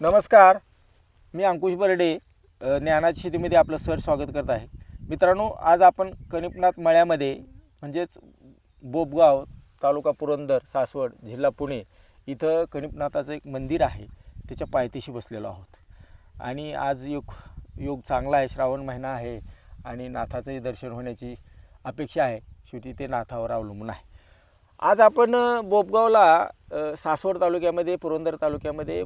नमस्कार. मी अंकुश बर्डे ज्ञानाची शेतीमध्ये आपलं सर स्वागत करत आहे. मित्रांनो आज आपण कनिपनाथ मळ्यामध्ये म्हणजेच बोबगाव तालुका पुरंदर सासवड जिल्हा पुणे इथं कनिपनाथाचं एक मंदिर आहे. त्याच्या पायथ्याशी बसलेलो आहोत. आणि आज योग योग चांगला आहे श्रावण महिना आहे आणि नाथाचंही दर्शन होण्याची अपेक्षा आहे. शेवटी ते नाथावर अवलंबून आहे. आज आपण बोपगावला बोबगावला सासवड तालुक्यामध्ये पुरंदर तालुक्यामध्ये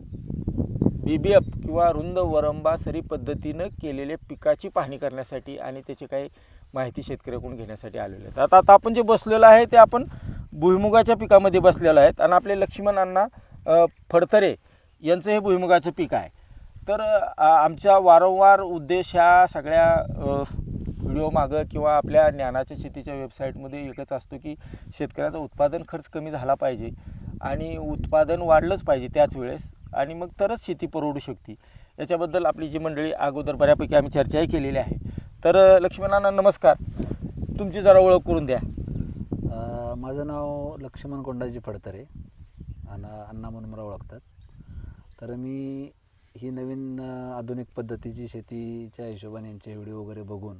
बी बी एफ किंवा रुंद वरंबा सरी पद्धतीनं केलेल्या पिकाची पाहणी करण्यासाठी आणि त्याची काही माहिती शेतकऱ्याकडून घेण्यासाठी आलेले आहेत. आता आता आपण जे बसलेलं आहे ते आपण भुईमुगाच्या पिकामध्ये बसलेलं आहेत आणि आपले लक्ष्मण अण्णा फडतरे यांचं हे भुईमुगाचं पीक आहे. तर आमच्या वारंवार उद्देश ह्या सगळ्या व्हिडिओमागं व्हिडिओ मागं किंवा आपल्या ज्ञानाच्या शेतीच्या वेबसाईटमध्ये एकच असतो की शेतकऱ्याचा उत्पादन खर्च कमी झाला पाहिजे. आणि उत्पादन वाढलंच पाहिजे त्याच वेळेस. आणि मग तरच शेती परवडू शकते. याच्याबद्दल आपली जी मंडळी अगोदर बऱ्यापैकी आम्ही चर्चाही केलेली आहे. तर लक्ष्मणांना नमस्कार. तुमची जरा ओळख करून द्या. माझं नाव लक्ष्मण कोंडाजी फडतरे. आणि अण्णा म्हणून मला ओळखतात. तर मी ही नवीन आधुनिक पद्धतीची शेतीच्या हिशोबाने यांचे व्हिडिओ वगैरे बघून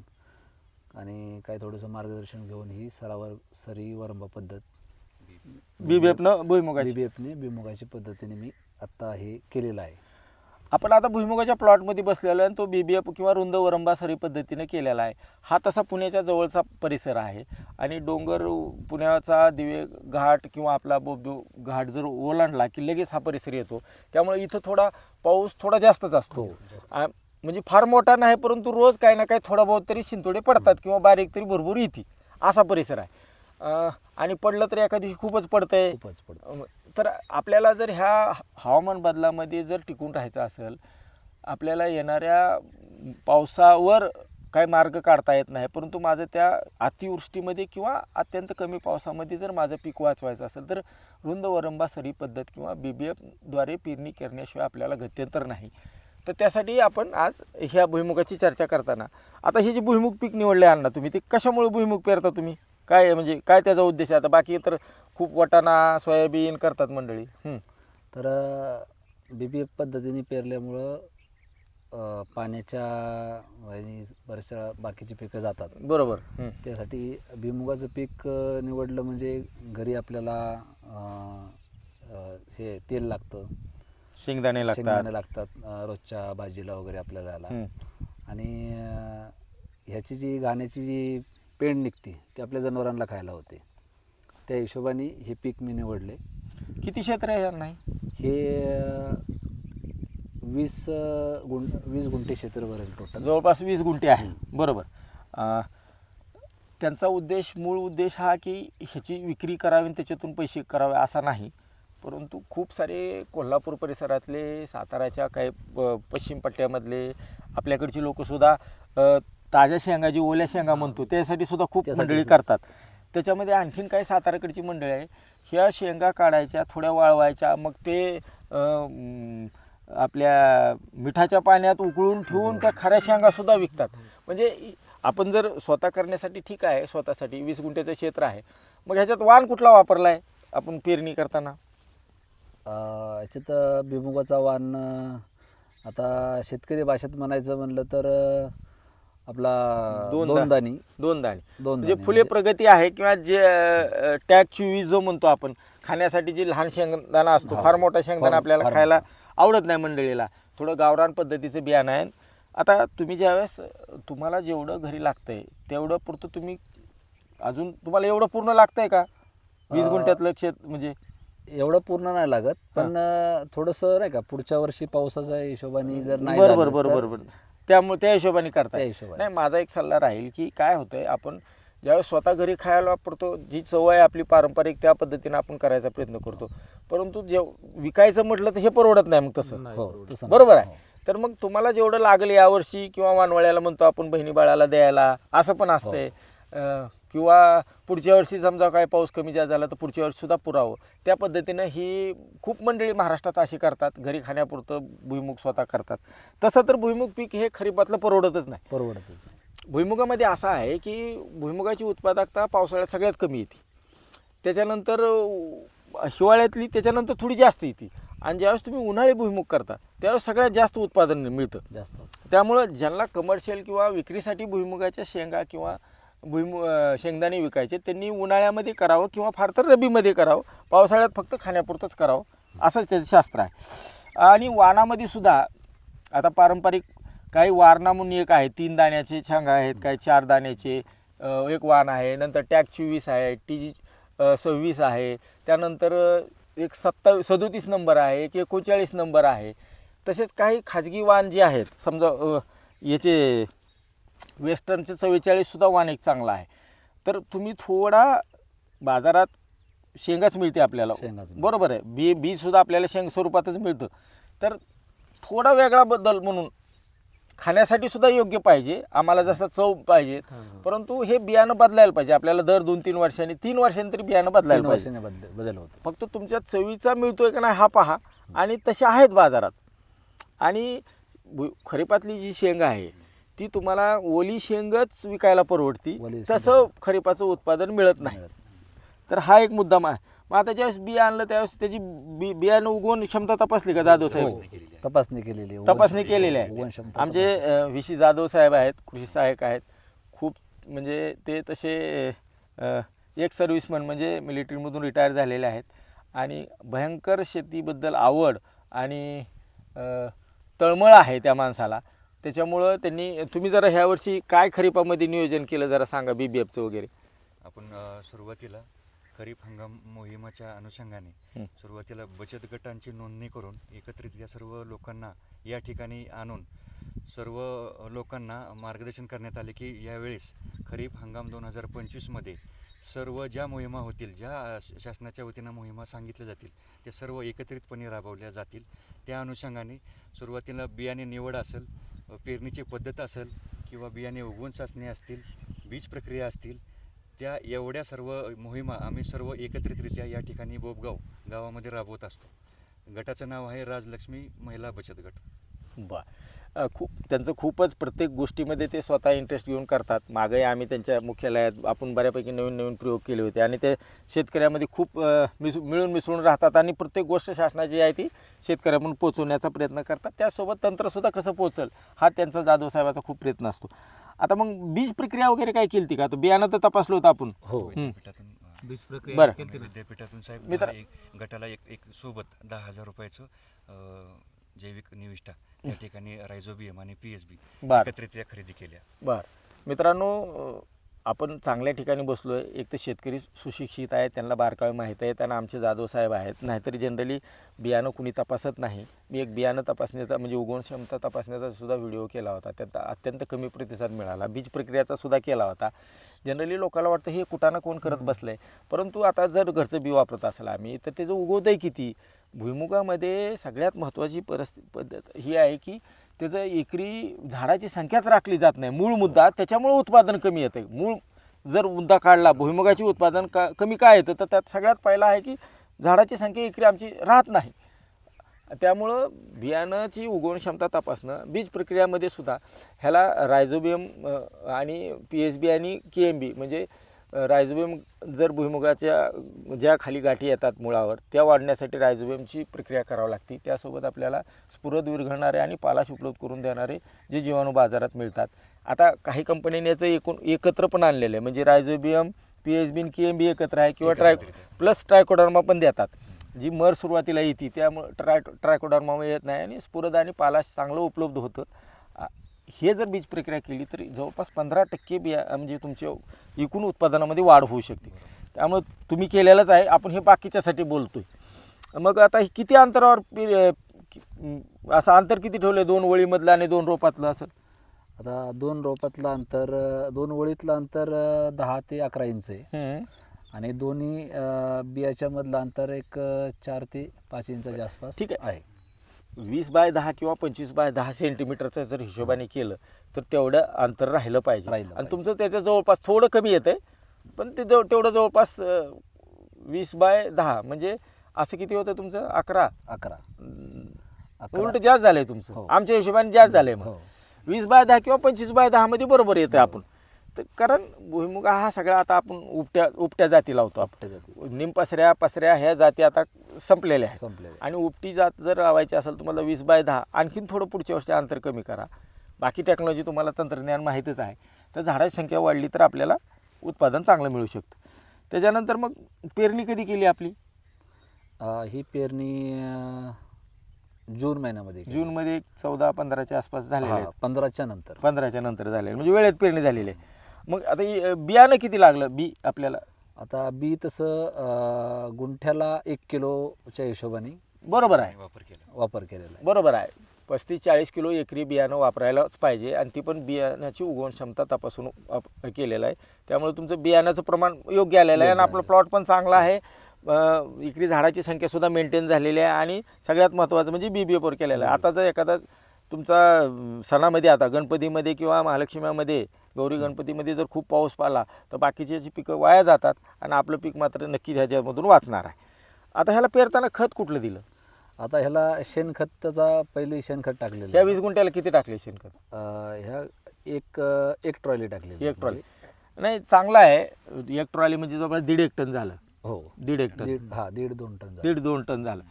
आणि काय थोडंसं मार्गदर्शन घेऊन ही सरावर सरी वरंबा पद्धत बी बी एफनं भुईमुगाची. बी बी एफने बिमुगाची पद्धतीने मी आत्ता हे केलेलं आहे. आपण आता भुईमुगाच्या प्लॉटमध्ये बसलेलो आहे आणि तो बी बी एफ किंवा रुंद वरंबा सरी पद्धतीने केलेला आहे. हा तसा पुण्याच्या जवळचा परिसर आहे आणि डोंगर पुण्याचा दिवे घाट किंवा आपला बोबो घाट जर ओलांडला की लगेच हा परिसर येतो. त्यामुळे इथं थोडा पाऊस थोडा जास्तच असतो. हो, म्हणजे फार मोठा नाही परंतु रोज काही ना काही थोडा बहुत तरी शिंतोडे पडतात किंवा बारीक तरी भरपूर येते. असा परिसर आहे. आणि पडलं तरी एका दिवशी खूपच पडतंय. खूपच पडतं तर आपल्याला जर ह्या हवामान बदलामध्ये जर टिकून राहायचं असेल आपल्याला येणाऱ्या पावसावर काय मार्ग काढता येत नाही परंतु माझं त्या अतिवृष्टीमध्ये किंवा अत्यंत कमी पावसामध्ये जर माझं पीक वाचवायचं असेल तर रुंद वरंबा सरी पद्धत किंवा बी बी एफद्वारे पेरणी करण्याशिवाय आपल्याला गत्यंतर नाही. तर त्यासाठी आपण आज ह्या भुईमुगाची चर्चा करताना आता हे जे भुईमुग पीक निवडले अण्णा तुम्ही ते कशामुळे भुईमुग पेरता तुम्ही? काय म्हणजे काय त्याचा उद्देश आहे आता बाकी तर खूप वटाणा सोयाबीन करतात मंडळी हं. तर बी बी एफ पद्धतीने पेरल्यामुळं अ, पाण्याच्या आणि बऱ्याचशा बाकीची पिकं जातात बरोबर हं. त्यासाठी भुईमुगाचं पीक अ, निवडलं म्हणजे घरी आपल्याला अ, अ, हे तेल लागतं शेंगदाणे लागतात शेंगदाणे लागतात अ, रोजच्या भाजीला वगैरे आपल्याला याला. हं. आणि अ, ह्याची जी घाण्याची जी पेंड निघते ती आपल्या जनावरांना खायला होते. त्या हिशोबाने हे पीक मी निवडले. किती क्षेत्र आहे यांना? हे? वीस अ, गुं वीस गुंठे क्षेत्र भरेल टोटल जवळपास वीस गुंठे आहे. बरोबर. अं, त्यांचा उद्देश मूळ उद्देश हा की ह्याची विक्री करावी आणि त्याच्यातून पैसे करावे असा नाही. परंतु खूप सारे कोल्हापूर परिसरातले साताऱ्याच्या काही प- पश्चिम पट्ट्यामधले आपल्याकडची लोकंसुद्धा अं, ताज्या शेंगा जी ओल्या शेंगा म्हणतो त्यासाठी सुद्धा खूप त्यासाठी मंडळी सुद्धा. करतात. त्याच्यामध्ये आणखीन काही साताऱ्याकडची मंडळी आहे. ह्या शेंगा काढायच्या थोड्या वाळवायच्या मग ते अं, आपल्या मिठाच्या पाण्यात उकळून ठेवून त्या खऱ्या शेंगा सुद्धा विकतात. म्हणजे इ- आपण जर स्वतः करण्यासाठी ठीक आहे स्वतःसाठी वीस गुंठ्याचं क्षेत्र आहे. मग ह्याच्यात वाण कुठला वापरला आहे आपण पेरणी करताना? अ, याच्यात भुईमुगाचा वाण अ, आता शेतकरी भाषेत म्हणायचं म्हणलं तर अ, आपला दोन दाणी दोन दाणे. दोन म्हणजे दाणे फुले म्हणजे- प्रगती आहे किंवा जे टॅग चुई जो म्हणतो आपण खाण्यासाठी जी लहान शेंगदाणा असतो. फार मोठा शेंगदाणा आपल्याला खायला आवडत नाही मंडळीला. थोडं गावरान पद्धतीचं बियाणं आहे. आता तुम्ही ज्यावेळेस तुम्हाला जेवढं घरी लागतंय तेवढं पुरतं तुम्ही अजून तुम्हाला एवढं पूर्ण लागतंय का? वीस अं, गुंठ्यातलं शेत म्हणजे? एवढं पूर्ण नाही लागत पण थोडंसं नाही का पुढच्या वर्षी पावसाच्या हिशोबाने जर नाही बरोबर बरोबर. त्यामुळे त्या हिशोबाने करता त्या हिशोबाने. नाही माझा एक सल्ला राहील की काय होतंय आपण ज्यावेळेस स्वतः घरी खायला वापरतो जी चव आहे आपली पारंपरिक त्या पद्धतीने आपण करायचा प्रयत्न करतो परंतु जे विकायचं म्हटलं तर हे परवडत नाही मग तसं हो तसं नाही. बरोबर आहे हो. तर मग तुम्हाला जेवढं लागेल यावर्षी किंवा वानवळ्याला म्हणतो आपण बहिणी बाळाला द्यायला असं पण असतंय अं, किंवा पुढच्या वर्षी समजा काय पाऊस कमी जास्त झाला तर पुढच्या वर्षी सुद्धा पुरावं. त्या पद्धतीनं ही खूप मंडळी महाराष्ट्रात अशी करतात घरी खाण्यापुरतं भुईमुग स्वतः करतात. तसं तर भुईमुग पीक हे खरीपातलं परवडतच नाही. परवडतच नाही. भुईमुगामध्ये असं आहे की भुईमुगाची उत्पादकता पावसाळ्यात सगळ्यात कमी येते. त्याच्यानंतर हिवाळ्यातली त्याच्यानंतर थोडी जास्त येते. आणि ज्यावेळेस तुम्ही उन्हाळी भुईमुग करता त्यावेळेस सगळ्यात जास्त उत्पादन मिळतं. जास्त त्यामुळं ज्यांना कमर्शियल किंवा विक्रीसाठी भुईमुगाच्या शेंगा किंवा भुईमु शेंगदाणे विकायचे. त्यांनी उन्हाळ्यामध्ये करावं किंवा फार तर रबीमध्ये करावं. पावसाळ्यात फक्त खाण्यापुरतंच करावं. असंच त्याचं शास्त्र आहे. आणि वानामध्ये सुद्धा आता पारंपरिक काही वारणा म्हणून एक आहे. तीन दाण्याचे छांग आहेत काही चार दाण्याचे एक वाण आहे. नंतर टॅग चोवीस आहे टी सव्वीस आहे. त्यानंतर एक सत्तावीस सदोतीस नंबर आहे एक एकोणचाळीस नंबर आहे. तसेच काही खाजगी वाण जे आहेत समजा याचे वेस्टर्नचे चव्वेचाळीससुद्धा वाण एक चांगला आहे. तर तुम्ही थोडा बाजारात शेंगाच मिळते आपल्याला. शेंगाच मिळते. बरोबर आहे. बी बीसुद्धा आपल्याला शेंग स्वरूपातच मिळतं. तर थोडा वेगळा बदल म्हणून खाण्यासाठी सुद्धा योग्य पाहिजे. आम्हाला जसं चव पाहिजे. परंतु हे बियाणं बदलायला पाहिजे. आपल्याला दर दोन तीन वर्षांनी तीन वर्षांनी तरी बियाणं तीन बदलायला पाहिजे. वर्षाने बदल बदल होतो. फक्त तुमच्या चवीचा मिळतोय का नाही हा पहा. आणि तसे आहेत बाजारात. आणि भु- खरीपातली जी शेंग आहे ती तुम्हाला ओली शेंगच विकायला परवडती. ओली तसं. खरीपाचं उत्पादन मिळत नाही. तर हा एक मुद्दा आहे मग आता ज्यावेळेस बी आणलं त्यावेळेस त्याची बी बियाणं उगवून क्षमता तपासली का जाधव साहेब? हो, तपासणी केलेली आहे. तपासणी केलेली आहे. आमचे व्ही. सी. जाधव साहेब आहेत कृषी सहाय्यक आहेत. खूप म्हणजे ते तसे अ, एक सर्व्हिसमन म्हणजे मिलिटरीमधून रिटायर झालेले आहेत. आणि भयंकर शेतीबद्दल आवड आणि अ, तळमळ आहे त्या माणसाला. त्याच्यामुळं त्यांनी तुम्ही जरा ह्या वर्षी काय खरीपामध्ये नियोजन केलं जरा सांगा बी बी एफचं वगैरे आपण अ, सुरुवातीला खरीप हंगाम मोहिमाच्या अनुषंगाने. सुरुवातीला बचत गटांची नोंदणी करून एकत्रित या सर्व लोकांना या ठिकाणी आणून सर्व अ, लोकांना मार्गदर्शन करण्यात आले की यावेळेस खरीप हंगाम दोन हजार पंचवीसमध्ये सर्व ज्या मोहिमा होतील ज्या अ, श- शासनाच्या वतीनं मोहिमा सांगितल्या जातील ते सर्व एकत्रितपणे राबवल्या जातील त्या अनुषंगाने सुरुवातीला बियाणे निवड असेल पेरणीची पद्धत असेल किंवा बियाणे उगवण चाचणी असतील बीज प्रक्रिया असतील त्या एवढ्या सर्व मोहिमा आम्ही सर्व एकत्रितरित्या या ठिकाणी बोबगाव गावामध्ये राबवत असतो. गटाचं नाव आहे राजलक्ष्मी महिला बचत गट. बा अ, खूप त्यांचं खूपच प्रत्येक गोष्टीमध्ये ते स्वतः इंटरेस्ट घेऊन करतात. मागही आम्ही त्यांच्या मुख्यालयात आपण बऱ्यापैकी नवीन नवीन प्रयोग केले होते. आणि ते शेतकऱ्यामध्ये खूप मिसू मिळून मिसळून राहतात आणि प्रत्येक गोष्ट शासनाची आहे ती शेतकऱ्यापर्यंत पोहोचवण्याचा प्रयत्न करतात. त्यासोबत तंत्रसुद्धा कसं पोहोचल हा त्यांचा जाधव साहेबाचा खूप प्रयत्न असतो. आता मग बीज प्रक्रिया वगैरे काय केली का? तो बियाणं तर तपासलं होतं आपण. हो. बीज प्रक्रिया बरं. विद्यापीठातून साहेब मित्र- गटाला एक एक सोबत दहा हजार रुपयाचं जैविक निविष्ठा त्या ठिकाणी रायझोबियम आणि पी एस बी बरं. एकत्रितरित्या खरेदी केल्या. बर. मित्रांनो अ, आपण चांगल्या ठिकाणी बसलो आहे एक तर शेतकरी सुशिक्षित आहेत त्यांना बारकावे माहीत आहेत आणि आमचे जाधव साहेब आहेत. नाहीतरी जनरली बियाणं कुणी तपासत नाही. मी एक बियाणं तपासण्याचा म्हणजे उगवण क्षमता तपासण्याचा सुद्धा व्हिडिओ केला होता. त्यात अत्यंत कमी प्रतिसाद मिळाला. बीज प्रक्रियाचा सुद्धा केला होता. जनरली लोकांना वाटतं हे कुठाना कोण करत बसलंय. परंतु आता जर घरचं बी वापरत असेल आम्ही तर त्याचं उगवतंय किती भुईमुगामध्ये सगळ्यात महत्त्वाची परिस्थिती पद्धत ही आहे की त्याचं एकरी झाडाची संख्याच राखली जात नाही. मूळ मुद्दा त्याच्यामुळे उत्पादन कमी येतं. मूळ जर मुद्दा काढला भुईमुगाची उत्पादन का कमी काय येतं तर त्यात सगळ्यात पहिला आहे की झाडाची संख्या एकरी आमची राहत नाही. त्यामुळं बियाणाची उगवण क्षमता तपासणं बीज प्रक्रियामध्ये सुद्धा ह्याला रायझोबियम आणि पी एच बी आणि के एम बी म्हणजे रायझोबियम जर भुईमुगाच्या ज्या खाली गाठी येतात मुळावर त्या वाढण्यासाठी रायझोबियमची प्रक्रिया करावी लागते. त्यासोबत आपल्याला स्फुरद विरघळणारे आणि पालाश उपलब्ध करून देणारे जे जीवाणू बाजारात मिळतात. आता काही कंपन्यांनी याचं एकूण एकत्र पण आणलेलं आहे. म्हणजे rhizobium P H B K M B एकत्र आहे किंवा ट्राय प्लस ट्रायकोडर्मा पण देतात. जी मर सुरुवातीला येते त्यामुळे ट्राय ट्रायकोडर्मा येत नाही आणि स्फुरद आणि पालाश चांगलं उपलब्ध होतं. हे जर बीज प्रक्रिया केली तर जवळपास पंधरा टक्के बिया म्हणजे तुमच्या एकूण उत्पादनामध्ये वाढ होऊ शकते. त्यामुळे तुम्ही केलेलंच आहे आपण हे बाकीच्यासाठी बोलतोय. मग आता हे किती अंतरावर पि- असं अंतर किती ठेवलं दोन ओळीमधलं आणि दोन रोपातलं असं? आता दोन रोपातलं अंतर दोन ओळीतलं अंतर दहा ते अकरा इंच आहे. आणि दोन्ही बियाच्या मधलं अंतर एक चार ते पाच इंचाच्या आसपास ठीक आहे. आहे वीस बाय दहा किंवा पंचवीस बाय दहा सेंटीमीटरचं जर हिशोबाने केलं तर तेवढं अंतर राहिलं पाहिजे. राहिलं आणि. तुमचं त्याच्या जवळपास थोडं कमी येतंय पण ते जवळ तेवढं जवळपास वीस बाय दहा म्हणजे असं किती होतं तुमचं? अकरा. अकरा. उलट जास्त झालंय तुमचं. हो. आमच्या हिशोबाने जास्त झालंय मग. हो. वीस बाय दहा किंवा पंचवीस बाय दहा मध्ये बरोबर येतं आपण. तर कारण भुईमुग हा सगळा आता आपण उपट्या उपट्या जाती लावतो आपण. आपट्या जाती निमपसऱ्या पसऱ्या ह्या जाती आता संपलेल्या आहेत. संपलेले आणि उपटी जात जर लावायची असेल तुम्हाला वीस बाय दहा आणखीन थोडं पुढच्या वर्षी अंतर कमी करा. बाकी टेक्नॉलॉजी तुम्हाला तंत्रज्ञान माहीतच आहे. तर झाडाची संख्या वाढली तर आपल्याला उत्पादन चांगलं मिळू शकतं. त्याच्यानंतर मग पेरणी कधी केली आपली? ही पेरणी जून महिन्यामध्ये. जूनमध्ये चौदा पंधराच्या आसपास झालेल्या हा, आहेत. पंधराच्या नंतर. पंधराच्या नंतर झालेले म्हणजे वेळेत पेरणी झालेली आहे. मग आता बियाणं किती लागलं बी आपल्याला? आता बी तसं अं, गुंठ्याला एक किलोच्या हिशोबाने बरोबर आहे. वापर केला. वापर केलेला आहे. बरोबर आहे. पस्तीस चाळीस किलो एकरी बियाणं वापरायलाच पाहिजे आणि ती पण बियाण्याची उगवण क्षमता तपासून वाप- केलेलं आहे. त्यामुळे तुमचं बियाण्याचं प्रमाण योग्य आलेलं आहे आणि आपलं प्लॉट पण चांगला आहे. अं, एकरी झाडाची संख्यासुद्धा मेंटेन झालेली आहे आणि सगळ्यात महत्त्वाचं म्हणजे बी बी केलेलं आहे. आता जर एखादा तुमचा अं, सणामध्ये आता गणपतीमध्ये किंवा महालक्ष्मीमध्ये गौरी गणपतीमध्ये जर खूप पाऊस पाला तर बाकीची जी पिकं वाया जातात आणि आपलं पीक मात्र नक्की ह्याच्यामधून वाचणार आहे. आता ह्याला पेरताना खत कुठलं दिलं? आता ह्याला शेणखताचा पहिले शेणखत टाकलेलं ह्या. वीस गुंठ्याला किती टाकले शेणखत? ह्या एक एक ट्रॉली टाकलेली एक ट्रॉली. नाही चांगला आहे. एक ट्रॉली म्हणजे जवळपास दीड एक टन झालं. हो. दीड एक टन. हा दीड दोन टन. दीड दोन टन झालं.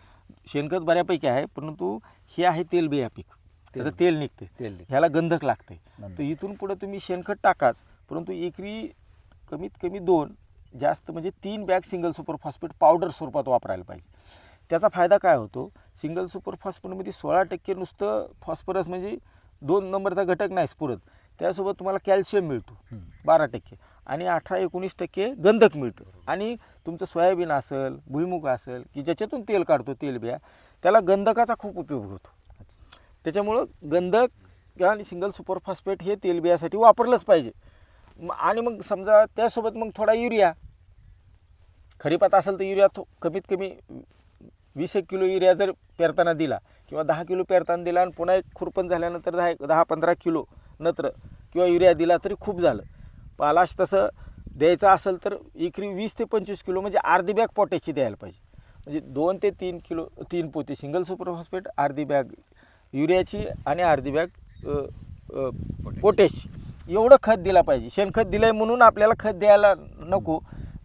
शेणखत बऱ्यापैकी आहे परंतु हे आहे तेलबिया पीक. त्याचं तेल निघते. तेल निघते. ह्याला गंधक लागते. गंधक. तर इथून पुढे तुम्ही शेणखत टाकाच परंतु एकरी कमीत कमी दोन जास्त म्हणजे तीन bag single super phosphate powder स्वरूपात वापरायला पाहिजे. त्याचा फायदा काय होतो? सिंगल सुपर फॉस्फेटमध्ये सोळा टक्के नुसतं फॉस्फरस म्हणजे दोन नंबरचा घटक नाही पुरत. त्यासोबत तुम्हाला कॅल्शियम मिळतो हम्म. बारा टक्के. आणि अठरा एकोणीस टक्के गंधक मिळतं. आणि तुमचं सोयाबीन असेल भुईमुग असेल की ज्याच्यातून तेल काढतो तेलबिया त्याला गंधकाचा खूप उपयोग होतो. त्याच्यामुळं गंधक आणि सिंगल सुपर फॉस्फेट हे तेलबियासाठी वापरलंच पाहिजे. आणि मग समजा त्यासोबत मग थोडा युरिया. खरीपात असेल तर युरिया थो कमीत कमी वीस एक किलो युरिया जर पेरताना दिला किंवा दहा किलो पेरताना दिला आणि पुन्हा एक खुरपण झाल्यानंतर दहा एक- दहा पंधरा किलो नत्र किंवा युरिया दिला तरी खूप झालं. पालाश तसं द्यायचं असेल तर एकरी वीस ते पंचवीस किलो म्हणजे अर्धी बॅग पोटॅशची द्यायला पाहिजे. म्हणजे दोन ते तीन किलो तीन पोते. सिंगल सुपर फॉस्फेट अर्धी बॅग युरियाची आणि अर्धी बॅग पोटॅश एवढं खत दिला पाहिजे. शेणखत दिलं आहे म्हणून आपल्याला खत द्यायला नको.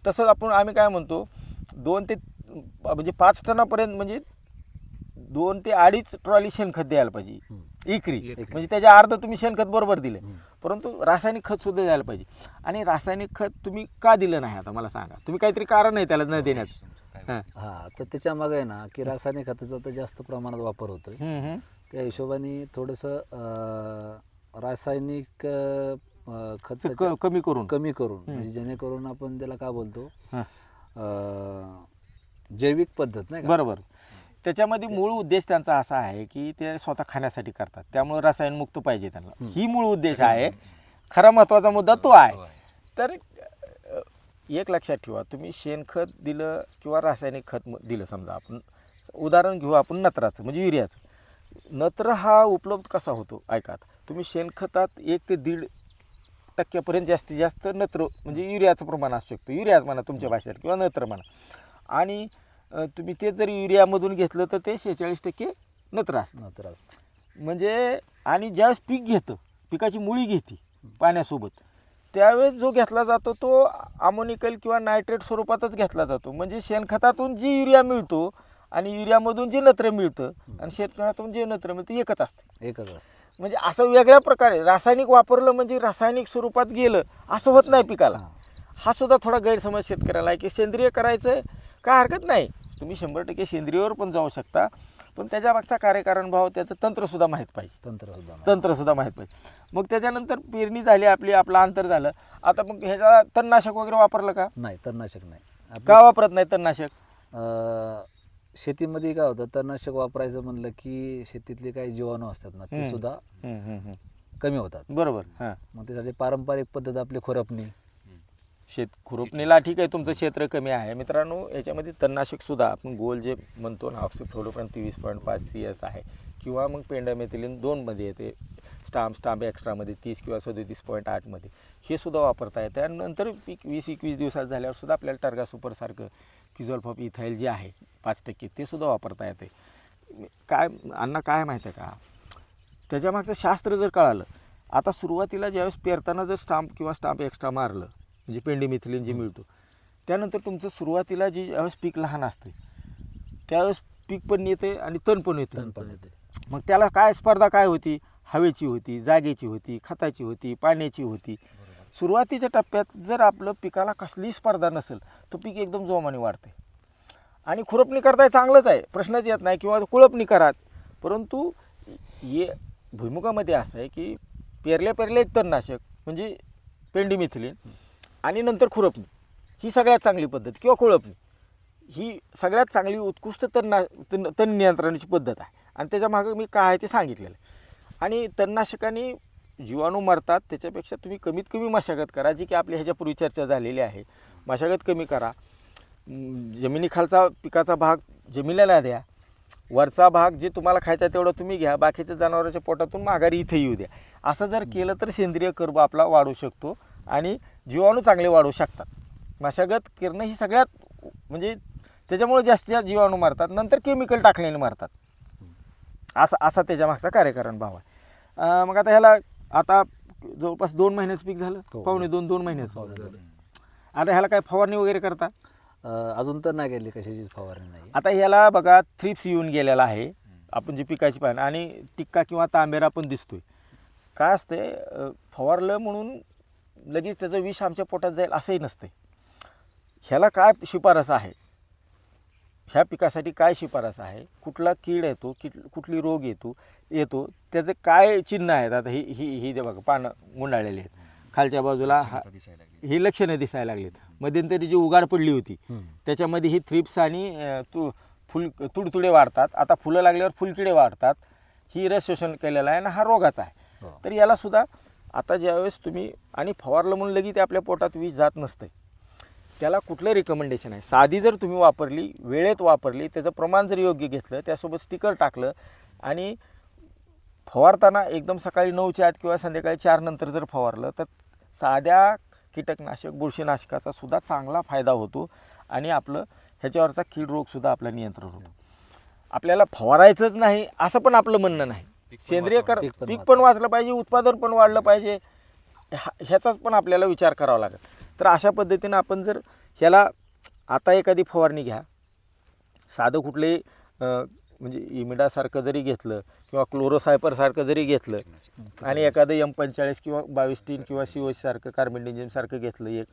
तसंच आपण आम्ही काय म्हणतो दोन ते म्हणजे पाच टनापर्यंत म्हणजे दोन ते अडीच ट्रॉली शेणखत द्यायला पाहिजे. एकरी. म्हणजे त्याच्या अर्ध तुम्ही शेणखत बरोबर दिले. परंतु रासायनिक खत सुद्धा द्यायला पाहिजे. आणि रासायनिक खत तुम्ही का दिलं नाही आता मला सांगा? तुम्ही काहीतरी कारण आहे त्याला न देण्याचं. हां. तर त्याच्यामागे आहे ना की रासायनिक खताचा तर जास्त प्रमाणात वापर होतोय. त्या हिशोबाने थोडंसं रासायनिक खत क- कमी करून. कमी करून. म्हणजे जेणेकरून आपण त्याला काय बोलतो? हां. अं, जैविक पद्धत नाही का? बरोबर. त्याच्यामध्ये मूळ उद्देश त्यांचा असा आहे की ते स्वतः खाण्यासाठी करतात. त्यामुळे रसायन मुक्त पाहिजे त्यांना. ही मूळ उद्देश आहे. खरा महत्त्वाचा मुद्दा तो आहे. तर अ, एक लक्षात ठेवा. तुम्ही शेणखत दिलं किंवा रासायनिक खत म- दिलं समजा आपण उदाहरण घेऊ आपण नत्राचं म्हणजे युरियाचं. नत्र हा उपलब्ध कसा होतो? ऐका आता. तुम्ही शेणखतात एक ते दीड टक्क्यापर्यंत जास्तीत जास्त नत्र म्हणजे युरियाचं प्रमाण असू शकतं. युरियाच म्हणा तुमच्या भाषेत किंवा नत्र म्हणा. आणि तुम्ही ते जर युरियामधून घेतलं तर ते शेहेचाळीस टक्के नत्र असतं. नंतर असतं. म्हणजे आणि ज्यावेळेस पीक घेतं पिकाची मुळी घेते पाण्यासोबत त्यावेळेस जो घेतला जातो तो अमोनिकल किंवा नायट्रेट स्वरूपातच घेतला जातो. म्हणजे शेणखतातून जी युरिया मिळतो आणि युरियामधून जे नत्र मिळतं आणि शेणखतातून जे नत्र मिळतं एकच असतं. एकच असतं. म्हणजे असं वेगळ्या प्रकारे रासायनिक वापरलं म्हणजे रासायनिक स्वरूपात गेलं असं होत नाही पिकाला. हा. सुद्धा थोडा गैरसमज शेतकऱ्याला आहे की सेंद्रिय करायचं आहे काय हरकत नाही. तुम्ही शंभर टक्के सेंद्रियवर पण जाऊ शकता पण त्याच्या मागचा कार्यकारण भाव त्याचं तंत्रसुद्धा माहीत पाहिजे. तंत्र सुद्धा माहिती. तंत्रसुद्धा माहीत पाहिजे. मग त्याच्यानंतर पेरणी झाली आपली आपलं अंतर झालं. आता मग ह्याचा तणनाशक वगैरे वापरलं का? नाही तणनाशक नाही. का वापरत नाही तणनाशक? अं, शेतीमध्ये काय होतं तणनाशक वापरायचं म्हणलं की शेतीतले काही जीवाणू असतात ना ते. सुद्धा. कमी होतात. बरोबर हां. मग त्यासाठी पारंपरिक पद्धत आपली खुरपणी. शेत खुरपणीला ठीक आहे तुमचं क्षेत्र कमी आहे. मित्रांनो याच्यामध्ये तणनाशक सुद्धा आपण गोल जे म्हणतो ना ऑक्सी फ्लोरोपॅन तेवीस पॉईंट पाच सी एस आहे. किंवा मग पेंडामेथिलिन दोनमध्ये येते. स्टाम्प स्टाम्प एक्स्ट्रामध्ये तीस किंवा सदोतीस पॉईंट आठमध्ये हे सुद्धा वापरता येतं. आणि नंतर पीक वीस एकवीस दिवसात झाल्यावर सुद्धा आपल्याला टर्गा सुपरसारखं क्युझॉल्फॉप इथाईल जे आहे पाच टक्के ते सुद्धा वापरता येते. काय अण्णा काय माहिती आहे का? त्याच्यामागचं शास्त्र जर कळालं आता सुरुवातीला ज्यावेळेस पेरताना जर स्टाम्प किंवा स्टाम्प एक्स्ट्रा मारलं म्हणजे पेंडीमिथिलीन जे मिळतो त्यानंतर तुमचं सुरुवातीला जी ज्यावेळेस पीक लहान असते त्यावेळेस पीक पण येते आणि तण पण येतं. तण पण येते. मग त्याला काय स्पर्धा काय होती? हवेची होती जागेची होती खताची होती पाण्याची होती. सुरुवातीच्या टप्प्यात जर आपलं पिकाला कसलीही स्पर्धा नसेल तर पीक एकदम जोमाने वाढते. आणि खुरपणी करताय चांगलंच आहे प्रश्नच येत नाही किंवा कुळपणी करात परंतु ये भुईमुगामध्ये असं आहे की पेरल्या पेरले तणनाशक म्हणजे पेंडीमिथिलीन आणि नंतर खुरपणी ही सगळ्यात चांगली पद्धत किंवा कुळपणी ही सगळ्यात चांगली उत्कृष्ट तणना तण तण नियंत्रणाची पद्धत आहे. आणि त्याच्या मागं मी काय आहे ते सांगितलेलं आहे. आणि तणनाशकाने जीवाणू मरतात त्याच्यापेक्षा तुम्ही कमीत कमी मशागत करा जी की आपली ह्याच्यापूर्वी चर्चा झालेली आहे. मशागत कमी करा. जमिनीखालचा पिकाचा भाग जमिनीला द्या. वरचा भाग जे तुम्हाला खायचा तेवढं तुम्ही घ्या. बाकीच्या जनावरांच्या पोटातून माघारी इथे येऊ द्या. असं जर केलं तर सेंद्रिय कर्ब आपला वाढू शकतो आणि जीवाणू चांगले वाढू शकतात. मशागत करणं ही सगळ्यात म्हणजे त्याच्यामुळे जास्तीत जास्त जीवाणू मारतात. नंतर केमिकल टाकल्याने मारतात. असा असा त्याच्या मागचा कार्यकारण भाव आहे. मग आता ह्याला आता जवळपास दोन महिन्याचं पीक झालं? हो. पावणे दोन दोन महिन्याचं. दोन. आता ह्याला काय फवारणी वगैरे करता? अजून तर नाही गेली कशाचीच फवारणी नाही. आता ह्याला बघा थ्रिप्स येऊन गेलेला आहे. आपण जी पिकाची पानं आणि टिक्का किंवा तांबेरा पण दिसतोय. काय असते अं, फवारलं म्हणून लगेच त्याचं विष आमच्या पोटात जाईल असंही नसते ह्याला काय शिफारस आहे? ह्या पिकासाठी काय शिफारस आहे? कुठला कीड येतो किट कुठली रोग येतो येतो त्याचे काय चिन्ह आहेत? आता ही ही ही जे बघा पानं गुंडाळलेली आहेत. खालच्या बाजूला हा आता दिसायला लागली. ही लक्षणं दिसायला लागलीत. मध्यंतरी जी उगाड पडली होती. त्याच्यामध्ये ही थ्रिप्स आणि अं, तु फुल तुडतुडे वाढतात. आता फुलं लागल्यावर फुलकिडे वाढतात. ही रस शोषण केलेलं आहे आणि हा रोगाचा आहे. हो. तर याला सुद्धा आता ज्यावेळेस तुम्ही आणि फवारलं म्हणून लगेच ते आपल्या पोटात विष जात नसते त्याला कुठलं रिकमेंडेशन आहे? साधी जर तुम्ही वापरली वेळेत वापरली त्याचं प्रमाण जर योग्य घेतलं त्यासोबत स्टिकर टाकलं आणि फवारताना एकदम सकाळी नऊच्या आत किंवा संध्याकाळी चार नंतर जर फवारलं तर साध्या कीटकनाशक बुरशीनाशकाचा सुद्धा चांगला फायदा होतो आणि आपलं ह्याच्यावरचा कीड रोगसुद्धा आपला नियंत्रण होतो. आपल्याला फवारायचंच नाही असं पण आपलं म्हणणं नाही. सेंद्रिय कर पीक पण वाचलं. पण वाचलं पाहिजे उत्पादन पण वाढलं पाहिजे. ह्या- ह्याचाच पण आपल्याला विचार करावा लागेल. तर अशा पद्धतीनं आपण जर ह्याला आता एखादी फवारणी घ्या. साधं कुठले म्हणजे इमिडासारखं जरी घेतलं किंवा क्लोरोसायपरसारखं जरी घेतलं आणि एखादं एम पंचेचाळीस किंवा बावीस टीन किंवा सी सारखं कार्बेंडिझमसारखं घेतलं एक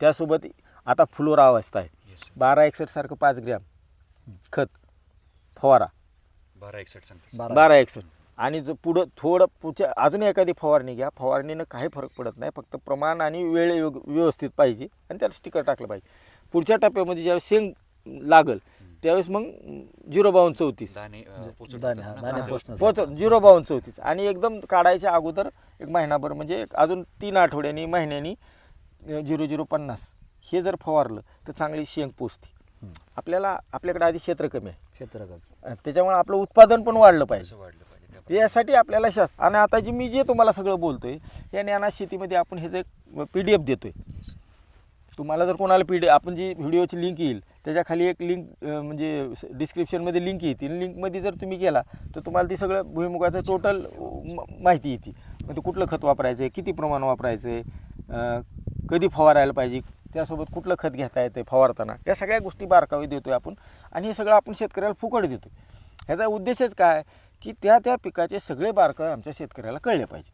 त्यासोबत आता फ्लोरा अवस्था आहे. बारा एकसष्टसारखं पाच ग्रॅम खत फवारा. बारा एकसष्ट बारा एकसष्ट आणि जर पुढं थोडं पुढच्या अजून एखादी फवारणी घ्या. फवारणीनं काही फरक पडत नाही. फक्त प्रमाण आणि वेळ योग व्यवस्थित पाहिजे आणि त्याला स्टिकर टाकलं पाहिजे. पुढच्या टप्प्यामध्ये ज्यावेळेस शेंग लागल त्यावेळेस मग झिरो बावन्न चौतीस. पोच झिरो बावन्न चौतीस. आणि एकदम काढायच्या अगोदर एक महिनाभर म्हणजे एक अजून तीन आठवड्यांनी महिन्यांनी झिरो झिरो पन्नास. हे जर फवारलं तर चांगली शेंग पोचते. आपल्याला आपल्याकडे आधी क्षेत्र कमी आहे. क्षेत्र कमी. त्याच्यामुळे आपलं उत्पादन पण वाढलं पाहिजे. वाढलं. यासाठी आपल्याला शास आणि आता जी मी जे तुम्हाला सगळं बोलतोय या ज्ञाना शेतीमध्ये आपण ह्याचं एक पी डी एफ देतोय तुम्हाला जर कोणाला पी डी आपण जी व्हिडिओची लिंक येईल त्याच्याखाली एक लिंक म्हणजे डिस्क्रिप्शनमध्ये लिंक येतील लिंकमध्ये जर तुम्ही गेला तर तुम्हाला ती सगळं भुईमुगाचं टोटल माहिती येते. म्हणजे कुठलं खत वापरायचं आहे किती प्रमाण वापरायचं आहे कधी फवारायला पाहिजे त्यासोबत कुठलं खत घेता येतं फवारताना या सगळ्या गोष्टी बारकावे आहे आपण. आणि हे सगळं आपण शेतकऱ्याला फुकट देतोय. ह्याचा उद्देशच काय? की त्या त्या पिकाचे सगळे बारकं आमच्या शेतकऱ्याला कळले पाहिजे.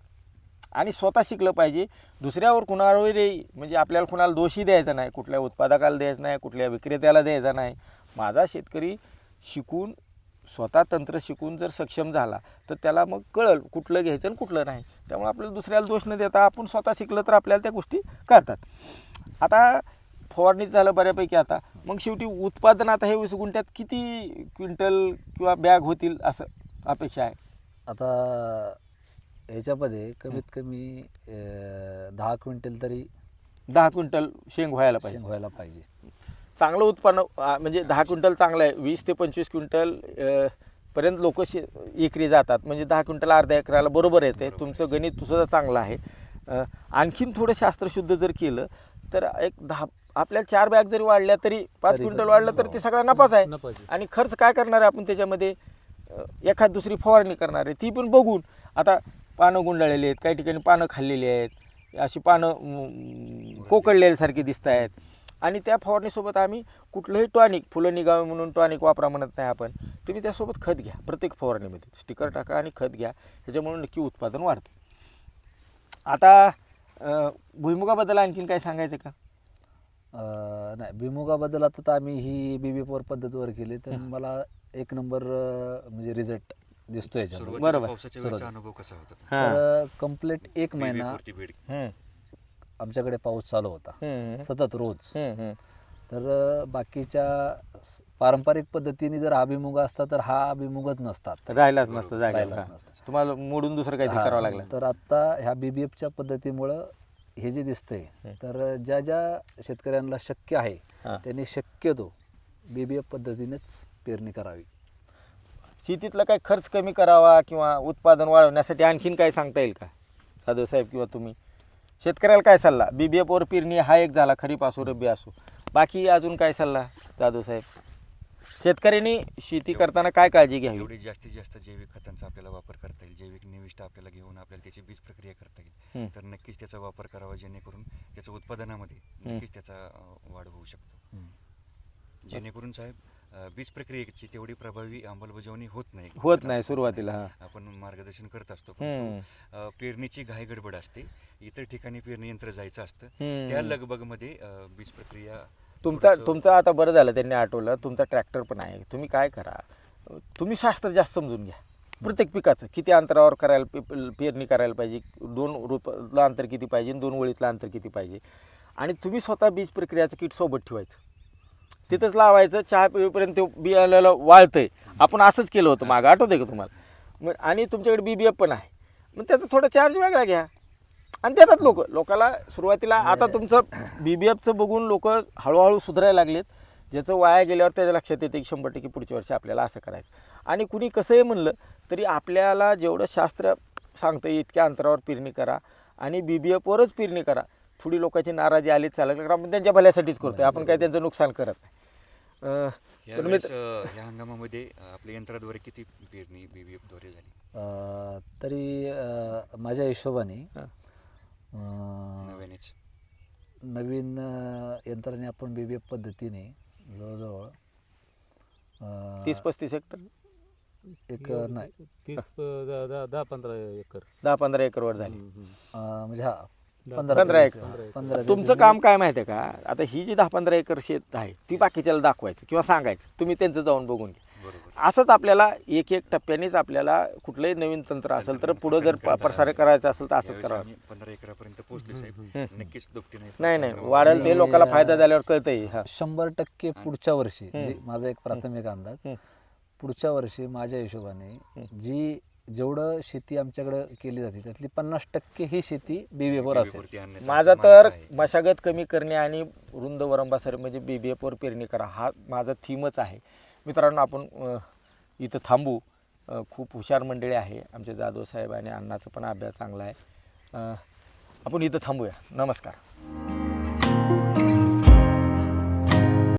आणि स्वतः शिकलं पाहिजे. दुसऱ्यावर कुणावरही म्हणजे आपल्याला कुणाला दोषी द्यायचा नाही कुठल्या उत्पादकाला द्यायचा नाही कुठल्या विक्रेत्याला द्यायचा नाही. माझा शेतकरी शिकून स्वतः तंत्र शिकून जर सक्षम झाला तर त्याला मग कळल कुठलं घ्यायचं आणि कुठलं नाही. त्यामुळे आपल्याला दुसऱ्याला दोष न देता आपण स्वतः शिकलं तर आपल्याला त्या गोष्टी करतात आता फवारणीत झालं बऱ्यापैकी आता. मग शेवटी उत्पादन आता हे वीस गुंठ्यात किती क्विंटल किंवा बॅग होतील असं? अपेक्षा आहे. आता ह्याच्यामध्ये कमीत कमी अं, दहा क्विंटल तरी दहा क्विंटल शेंग व्हायला पाहिजे. शेंग व्हायला पाहिजे. चांगलं उत्पन्न आ, म्हणजे दहा क्विंटल चांगलं आहे. वीस ते पंचवीस क्विंटल अ, पर्यंत लोक शे एकरी जातात. म्हणजे दहा क्विंटल अर्ध्या एकराला बरोबर येते. तुमचं गणित सुद्धा चांगलं आहे. अ, आणखीन थोडं शास्त्रशुद्ध जर केलं तर एक दहा आपल्याला चार बॅग जरी वाढल्या तरी पाच तरी क्विंटल वाढलं तर हो. ते सगळा नफाच आहे. नफाच आहे. आणि खर्च काय करणार आहे आपण त्याच्यामध्ये? एखाद दुसरी फवारणी करणार आहे ती पण बघून. आता पानं गुंडाळलेली आहेत काही ठिकाणी पानं खाल्लेली आहेत अशी पानं कोकडलेल्यासारखी दिसत आहेत आणि त्या फवारणीसोबत आम्ही कुठलंही टॉनिक फुलं निघावे म्हणून टॉनिक वापरा म्हणत नाही आपण तुम्ही त्यासोबत खत घ्या प्रत्येक फवारणीमध्ये. स्टिकर टाका आणि खत घ्या ह्याच्यामुळे नक्की उत्पादन वाढतं. आता भुईमुगाबद्दल आणखीन काय सांगायचं का? अं, नाही भुईमुगाबद्दल आता तर आम्ही ही बी बी पोर पद्धतीवर केली. तर मला एक नंबर अं, म्हणजे रिझल्ट याच्यामध्ये. सुरुवातीच्या बरोबर. पावसाच्या वेळेचा सुरुवात. अनुभव कसा होता हां. तर कंप्लीट एक महिना बेबीपुरती बेड हम्म, आमच्याकडे पाऊस चालू होता. हम्म, सतत रोज. हम्म, हम्म. तर अं, बाकीच्या स- पारंपरिक पद्धतीने जर अभिमुग असता तर हा अभिमुगच नसतात तर राहिलाच नसतं जागेवर. राहिलाच हां. नसतं. तुम्हाला मोडून दुसरं काहीतरी करावं लागलं. तर आता ह्या बी बी एफच्या पद्धतीमुळं हे जे दिसतंय तर ज्या ज्या शेतकऱ्यांना शक्य आहे. त्यांनी शक्यतो बी बी एफ पद्धतीनेच पेरणी करावी. शेतीतला काही खर्च कमी करावा किंवा उत्पादन वाढवण्यासाठी आणखीन काय सांगता येईल का? जाधव साहेब किंवा तुम्ही? शेतकऱ्याला काय सल्ला? बी बी एफवर पेरणी हा एक झाला खरीप असो रब्बी असो. बाकी अजून काय सल्ला जाधव साहेब? शेतकऱ्यांनी शेती करताना काय काळजी घ्यावी? एवढी जास्तीत जास्त जैविक खतांचा आपल्याला वापर करता येईल. जैविक निविष्ट आपल्याला घेऊन आपल्याला त्याची बीज प्रक्रिया करता येईल. तर नक्कीच त्याचा वापर करावा जेणेकरून त्याच्या उत्पादनामध्ये नक्कीच त्याचा अं, वाढ होऊ शकतो. जेणेकरून साहेब अं, बीज प्रक्रियेची तेवढी प्रभावी अंमलबजावणी होत नाही. होत नाही सुरुवातीला, हा. आपण मार्गदर्शन करत असतो हम्म. परंतु, अं, पेरणीची घाई गडबड असते. इतर ठिकाणी पेरणी यंत्र जायचं असतं. हम्म. त्या लगबगमध्ये अं, बीज प्रक्रिया तुमचा तुमचं आता बरं झालं त्यांनी आठवलं. तुमचा ट्रॅक्टर पण आहे. तुम्ही काय करा? तुम्ही शास्त्र जास्त समजून घ्या. प्रत्येक पिकाचं किती अंतरावर करायला पे- पेरणी करायला पाहिजे? दोन रोपला अंतर किती पाहिजे? आणि दोन वळीतलं अंतर किती पाहिजे? आणि तुम्ही स्वतः बीज प्रक्रियाचं किट सोबत ठेवायचं. तिथंच लावायचं. चहा पिऊपर्यंत ते बियाल्याला वाळतंय. आपण असंच केलं होतं मागं. आठवतंय का तुम्हाला? मग आणि तुमच्याकडे बी बी एफ पण आहे. मग त्याचा थोडा चार्ज वेगळा घ्या. आणि देतात लोक. लोकाला सुरुवातीला आता तुमचं बी बी एफचं बघून लोक हळूहळू सुधारायला लागलेत. ज्याचं वाया गेल्यावर त्याच्या लक्षात येते की शंभर टक्के पुढच्या वर्षी आपल्याला असं करायचं. आणि कुणी कसंही म्हणलं तरी आपल्याला जेवढं शास्त्र सांगतं इतक्या अंतरावर पेरणी करा आणि बी बी एफवरच पेरणी करा. थोडी लोकांची नाराजी आलीच चालेल कारण आपण त्यांच्या भल्यासाठीच करतोय. आपण काही त्यांचं नुकसान करत नाही. ह्या हंगामामध्ये आपल्या यंत्राद्वारे किती पेरणी बीबीएफद्वारे झाली? अं, तरी माझ्या हिशोबाने अं, नव्यानेच नवीन अं, यंत्राने आपण बी बी एफ पद्धतीने जवळजवळ तीस पस्तीस हेक्टर? एक नाही. तीस दहा पंधरा एकर. दहा पंधरा एकरवर झाली. म्हणजे हा पंधरा एकर. पंधरा तुमचं काम काय माहिती आहे का? आता ही जी दहा पंधरा एकर शेत आहे ती बाकीच्याला दाखवायचं किंवा सांगायचं. तुम्ही त्यांचं जाऊन बघून घ्या. असंच आपल्याला एक एक टप्प्यानेच आपल्याला कुठलंही नवीन तंत्र असेल तर पुढं जर प्रसार करायचं असेल तर असंच करावं. पंधरा एकरापर्यंत पोहोचले साहेब. नक्कीच नाही नाही. वाढेल ते लोकांना फायदा झाल्यावर कळतंय. हा. शंभर टक्के पुढच्या वर्षी म्हणजे माझा एक प्राथमिक अंदाज. पुढच्या वर्षी माझ्या हिशोबाने जी जेवढं शेती आमच्याकडे केली जाते त्यातली पन्नास टक्के ही शेती बीबीएफवर असेल. माझा तर. मशागत कमी करणे आणि रुंद वरंबासर म्हणजे बी बी एफवर पेरणी करा हा माझा थीमच आहे. मित्रांनो आपण इथं थांबू. खूप हुशार मंडळी आहे आमचे जाधव साहेब आणि अण्णाचा पण अभ्यास चांगला आहे. आपण इथं थांबूया. नमस्कार.